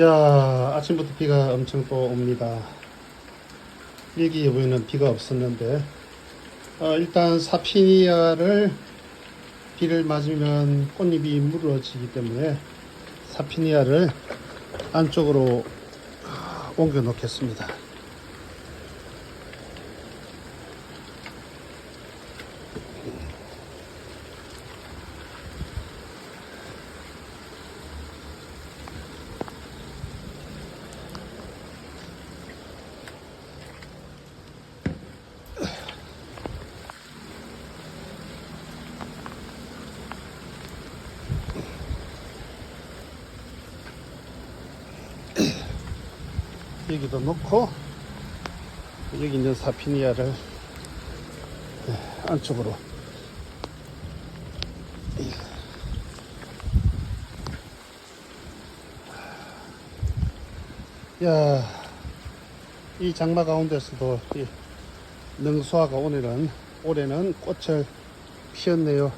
야 아침부터 비가 엄청 또 옵니다. 일기예보에는 비가 없었는데 어, 일단 사피니아를 비를 맞으면 꽃잎이 물어지기 때문에 사피니아를 안쪽으로 아, 옮겨 놓겠습니다. 여기도 놓고 여기 있는 사피니아를 네, 안쪽으로 야, 이 장마 가운데서도 이 능수화가 오늘은 올해는 꽃을 피웠네요.